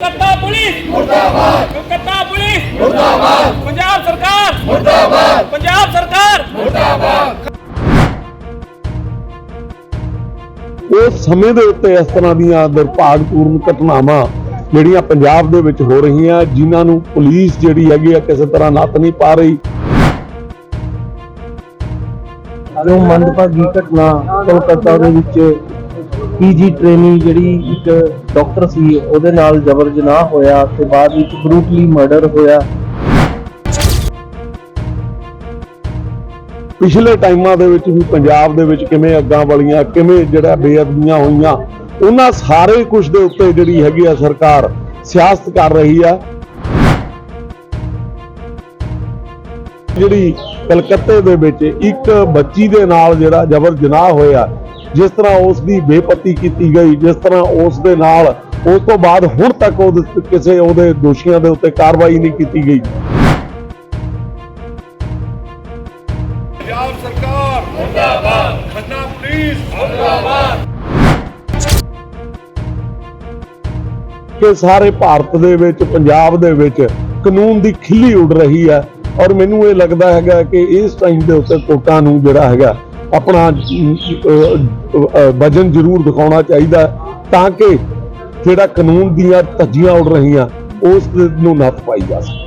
Calcutta police. ਮੁਰਦਾਬਾਦ। Kolkata police. ਮੁਰਦਾਬਾਦ। ਪੰਜਾਬ ਸਰਕਾਰ। ਮੁਰਦਾਬਾਦ। ਪੰਜਾਬ ਸਰਕਾਰ। ਉਸ ਸਮੇਂ ਦੇ ਉੱਤੇ ਇਸ ਤਰ੍ਹਾਂ ਦੀਆਂ ਦੁਰਭਾਗਪੂਰਨ ਘਟਨਾਵਾਂ ਜਿਹੜੀਆਂ ਪੰਜਾਬ ਦੇ ਵਿੱਚ ਹੋ ਰਹੀਆਂ ਜਿਨ੍ਹਾਂ ਨੂੰ ਪੁਲਿਸ ਜਿਹੜੀ ਹੈਗੀ ਆ ਕਿਸੇ ਤਰ੍ਹਾਂ ਨੱਥ ਨਹੀਂ ਪਾ ਰਹੀ। ਜੋ ਮੰਦਭਾਗੀ ਘਟਨਾ ਕੋਲਕਾਤਾ ਦੇ ਵਿੱਚ ਪੀਜੀ ਟ੍ਰੇਨੀ ਜਿਹੜੀ ਇੱਕ ਡਾਕਟਰ ਸੀ, ਉਹਦੇ ਨਾਲ ਜ਼ਬਰ ਜਨਾਹ ਹੋਇਆ, ਤੇ ਬਾਅਦ ਵਿੱਚ ਬਰੂਟਲੀ ਮਰਡਰ ਹੋਇਆ। ਪਿਛਲੇ ਟਾਈਮਾਂ ਦੇ ਵਿੱਚ ਵੀ ਪੰਜਾਬ ਦੇ ਵਿੱਚ ਕਿਵੇਂ ਅੱਗਾਂ ਵਾਲੀਆਂ, ਕਿਵੇਂ ਜਿਹੜਾ ਬੇਅਦਬੀਆਂ ਹੋਈਆਂ, ਉਹਨਾਂ ਸਾਰੇ ਕੁਝ ਦੇ ਉੱਤੇ ਜਿਹੜੀ ਹੈਗੀ ਆ ਸਰਕਾਰ ਸਿਆਸਤ ਕਰ ਰਹੀ ਆ। ਜਿਹੜੀ ਕਲਕੱਤੇ ਦੇ ਵਿੱਚ ਇੱਕ ਬੱਚੀ ਦੇ ਨਾਲ ਜਿਹੜਾ ਜ਼ਬਰ ਜਨਾਹ ਹੋਇਆ ਜਿਸ ਤਰ੍ਹਾਂ ਉਸ ਦੀ ਬੇਪਤੀ ਕੀਤੀ ਗਈ ਜਿਸ ਤਰ੍ਹਾਂ ਉਸ ਦੇ ਨਾਲ ਉਸ ਤੋਂ ਬਾਅਦ ਹੁਣ ਤੱਕ ਉਹਦੇ ਤੇ ਕਿਸੇ ਉਹਦੇ ਦੋਸ਼ੀਆਂ ਦੇ ਉੱਤੇ ਕਾਰਵਾਈ ਨਹੀਂ ਕੀਤੀ ਗਈ। ਪੰਜਾਬ ਸਰਕਾਰ ਮੁਰਦਾਬਾਦ। ਖੰਨਾ ਪੁਲਿਸ ਕਿ ਸਾਰੇ ਭਾਰਤ ਦੇ ਵਿੱਚ ਪੰਜਾਬ ਦੇ ਵਿੱਚ ਕਾਨੂੰਨ ਦੀ ਖਿੱਲੀ ਉੱਡ ਰਹੀ ਹੈ ਔਰ ਮੈਨੂੰ ਇਹ ਲੱਗਦਾ ਹੈਗਾ ਕਿ ਇਸ ਟਾਈਮ ਦੇ ਉੱਤੇ ਕੋਰਟਾਂ ਨੂੰ ਜਿਹੜਾ ਹੈਗਾ ਆਪਣਾ ਵਜਨ ਜ਼ਰੂਰ ਦਿਖਾਉਣਾ ਚਾਹੀਦਾ ਤਾਂ ਕਿ ਜਿਹੜਾ ਕਾਨੂੰਨ ਦੀਆਂ ਧੱਜੀਆਂ ਉੱਡ ਰਹੀਆਂ, ਉਸ ਨੂੰ ਨੱਥ ਪਾਈ ਜਾ ਸਕੇ।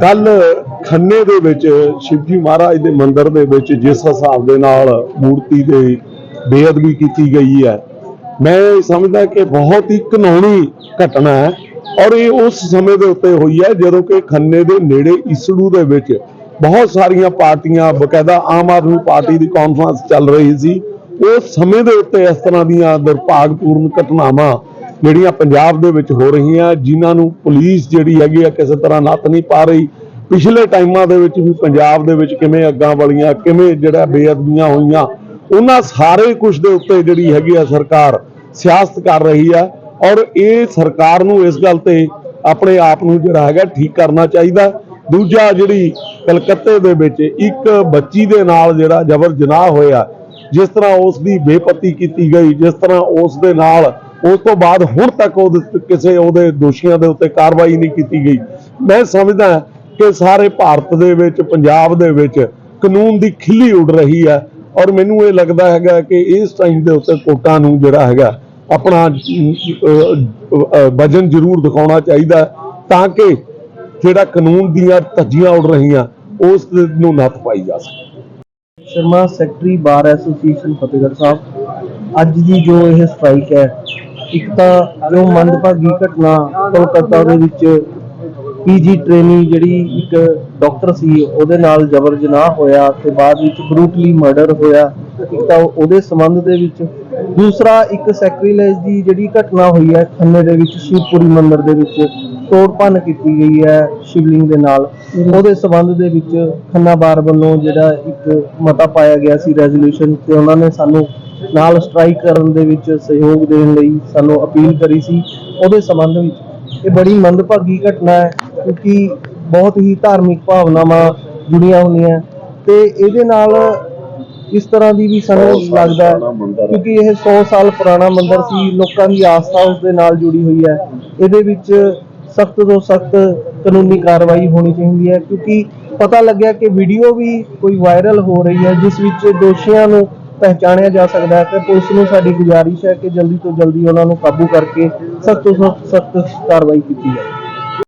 ਕੱਲ ਖੰਨੇ ਦੇ ਵਿੱਚ ਸ਼ਿਵਜੀ ਮਹਾਰਾਜ ਦੇ ਮੰਦਿਰ ਦੇ ਵਿੱਚ ਜਿਸ ਹਿਸਾਬ ਦੇ ਨਾਲ ਮੂਰਤੀ ਦੇ ਬੇਅਦਬੀ ਕੀਤੀ ਗਈ ਹੈ, ਮੈਂ ਸਮਝਦਾ ਕਿ ਬਹੁਤ ਹੀ ਘਨੌਣੀ ਘਟਨਾ ਹੈ ਔਰ ਇਹ ਉਸ ਸਮੇਂ ਦੇ ਉੱਤੇ ਹੋਈ ਹੈ ਜਦੋਂ ਕਿ ਖੰਨੇ ਦੇ ਨੇੜੇ ਇਸੜੂ ਦੇ ਵਿੱਚ ਬਹੁਤ ਸਾਰੀਆਂ ਪਾਰਟੀਆਂ, ਬਕਾਇਦਾ ਆਮ ਆਦਮੀ ਪਾਰਟੀ ਦੀ ਕਾਨਫਰੰਸ ਚੱਲ ਰਹੀ ਸੀ। ਉਸ ਸਮੇਂ ਦੇ ਉੱਤੇ ਇਸ ਤਰ੍ਹਾਂ ਦੀਆਂ ਦੁਰਭਾਗਪੂਰਨ ਘਟਨਾਵਾਂ ਜਿਹੜੀਆਂ ਪੰਜਾਬ ਦੇ ਵਿੱਚ ਹੋ ਰਹੀਆਂ, ਜਿਨ੍ਹਾਂ ਨੂੰ ਪੁਲਿਸ ਜਿਹੜੀ ਹੈਗੀ ਆ ਕਿਸੇ ਤਰ੍ਹਾਂ ਨੱਥ ਨਹੀਂ ਪਾ ਰਹੀ। ਪਿਛਲੇ ਟਾਈਮਾਂ ਦੇ ਵਿੱਚ ਵੀ ਪੰਜਾਬ ਦੇ ਵਿੱਚ ਕਿਵੇਂ ਅੱਗਾਂ ਵਾਲੀਆਂ, ਕਿਵੇਂ ਜਿਹੜਾ ਬੇਅਦਬੀਆਂ ਹੋਈਆਂ, ਉਹਨਾਂ ਸਾਰੇ ਕੁਝ ਦੇ ਉੱਤੇ ਜਿਹੜੀ ਹੈਗੀ ਆ ਸਰਕਾਰ ਸਿਆਸਤ ਕਰ ਰਹੀ ਆ। ਔਰ ਇਹ ਸਰਕਾਰ ਨੂੰ ਇਸ ਗੱਲ ਤੇ ਆਪਣੇ ਆਪ ਨੂੰ ਜਿਹੜਾ ਹੈਗਾ ਠੀਕ ਕਰਨਾ ਚਾਹੀਦਾ। ਦੂਜਾ ਜਿਹੜੀ ਕਲਕੱਤੇ ਦੇ ਵਿੱਚ ਇੱਕ ਬੱਚੀ ਦੇ ਨਾਲ ਜਿਹੜਾ ਜ਼ਬਰ ਜਨਾਹ ਹੋਇਆ, ਜਿਸ ਤਰ੍ਹਾਂ ਉਸ ਦੀ ਬੇਪਤੀ ਕੀਤੀ ਗਈ, ਜਿਸ ਤਰ੍ਹਾਂ ਉਸ ਦੇ ਨਾਲ, ਉਸ ਤੋਂ ਬਾਅਦ ਹੁਣ ਤੱਕ ਉਹਦੇ ਕਿਸੇ ਉਹਦੇ ਦੋਸ਼ੀਆਂ ਦੇ ਉੱਤੇ ਕਾਰਵਾਈ ਨਹੀਂ ਕੀਤੀ ਗਈ। ਮੈਂ ਸਮਝਦਾ ਕਿ ਸਾਰੇ ਭਾਰਤ ਦੇ ਵਿੱਚ, ਪੰਜਾਬ ਦੇ ਵਿੱਚ ਕਾਨੂੰਨ ਦੀ ਖਿੱਲੀ ਉੱਡ ਰਹੀ ਹੈ ਔਰ ਮੈਨੂੰ ਇਹ ਲੱਗਦਾ ਹੈਗਾ ਕਿ ਇਸ ਟਾਈਮ ਦੇ ਉੱਤੇ ਕੋਟਾਂ ਨੂੰ ਜਿਹੜਾ ਹੈਗਾ ਆਪਣਾ ਵਜਨ ਜ਼ਰੂਰ ਦਿਖਾਉਣਾ ਚਾਹੀਦਾ ਤਾਂ ਕਿ ਜਿਹੜਾ ਕਾਨੂੰਨ ਦੀਆਂ ਧੱਜੀਆਂ ਉੱਡ ਰਹੀਆਂ, ਉਸ ਨੂੰ ਨੱਥ ਪਾਈ ਜਾ ਸਕੇ। Sharma, secretary bar association Fatehgarh Sahib, ਅੱਜ ਦੀ ਜੋ ਇਹ ਸਟ੍ਰਾਈਕ ਹੈ, ਇੱਕ ਤਾਂ ਜੋ ਮੰਦਭਾਗੀ ਘਟਨਾ ਕੋਲਕਾਤਾ ਦੇ ਵਿੱਚ ਪੀਜੀ ਟ੍ਰੇਨੀ ਜਿਹੜੀ ਇੱਕ ਡਾਕਟਰ ਸੀ, ਉਹਦੇ ਨਾਲ ਜ਼ਬਰ ਜਨਾਹ ਹੋਇਆ, ਤੇ ਬਾਅਦ ਵਿੱਚ ਬਰੂਟਲੀ ਮਰਡਰ ਹੋਇਆ, ਇੱਕ ਤਾਂ ਉਹਦੇ ਸੰਬੰਧ ਦੇ ਵਿੱਚ। ਦੂਸਰਾ, ਇੱਕ ਸੈਕਰੀਲੇਜ ਦੀ ਜਿਹੜੀ ਘਟਨਾ ਹੋਈ ਹੈ, ਖੰਨੇ ਦੇ ਵਿੱਚ, ਸ਼ਿਵਪੁਰੀ ਮੰਦਿਰ ਦੇ ਵਿੱਚ। ਤੋੜ ਭੰਨ ਕੀਤੀ ਗਈ ਹੈ ਸ਼ਿਵਲਿੰਗ ਦੇ ਨਾਲ। ਉਹਦੇ ਸੰਬੰਧ ਦੇ ਵਿੱਚ ਖੰਨਾ ਬਾਰ ਵੱਲੋਂ ਜਿਹੜਾ ਇੱਕ ਮਤਾ ਪਾਇਆ ਗਿਆ ਸੀ ਰੈਜ਼ੋਲੂਸ਼ਨ ਤੇ ਉਹਨਾਂ ਨੇ ਸਾਨੂੰ ਨਾਲ ਸਟ੍ਰਾਈਕ ਕਰਨ ਦੇ ਵਿੱਚ ਸਹਿਯੋਗ ਦੇਣ ਲਈ ਸਾਨੂੰ ਅਪੀਲ ਕਰੀ ਸੀ। ਉਹਦੇ ਸੰਬੰਧ ਵਿੱਚ ਇਹ ਬੜੀ ਮੰਦਭਾਗੀ ਘਟਨਾ ਹੈ ਕਿਉਂਕਿ ਬਹੁਤ ਹੀ ਧਾਰਮਿਕ ਭਾਵਨਾਵਾਂ ਜੁੜੀਆਂ ਹੁੰਦੀਆਂ ਤੇ ਇਹਦੇ ਨਾਲ ਇਸ ਤਰ੍ਹਾਂ ਦੀ ਵੀ ਸਾਨੂੰ ਲੱਗਦਾ ਕਿਉਂਕਿ ਇਹ 100 ਸਾਲ ਪੁਰਾਣਾ ਮੰਦਿਰ ਸੀ। ਲੋਕਾਂ ਦੀ ਆਸਥਾ ਉਸ ਦੇ ਨਾਲ ਜੁੜੀ ਹੋਈ ਹੈ। ਇਹਦੇ ਵਿੱਚ ਸਖਤ ਤੋਂ ਸਖਤ ਕਾਨੂੰਨੀ ਕਾਰਵਾਈ ਹੋਣੀ ਚਾਹੀਦੀ ਹੈ, ਕਿਉਂਕਿ ਪਤਾ ਲੱਗਿਆ ਕਿ ਵੀਡੀਓ ਵੀ ਕੋਈ ਵਾਇਰਲ ਹੋ ਰਹੀ ਹੈ, ਜਿਸ ਵਿੱਚ ਦੋਸ਼ੀਆਂ ਨੂੰ ਪਹਿਚਾਣਿਆ ਜਾ ਸਕਦਾ ਹੈ ਤੇ ਪੁਲਿਸ ਨੂੰ ਸਾਡੀ ਗੁਜ਼ਾਰਿਸ਼ ਹੈ ਕਿ ਜਲਦੀ ਤੋਂ ਜਲਦੀ ਉਹਨਾਂ ਨੂੰ ਕਾਬੂ ਕਰਕੇ ਸਖਤ ਤੋਂ ਸਖਤ ਕਾਰਵਾਈ ਕੀਤੀ ਜਾਵੇ।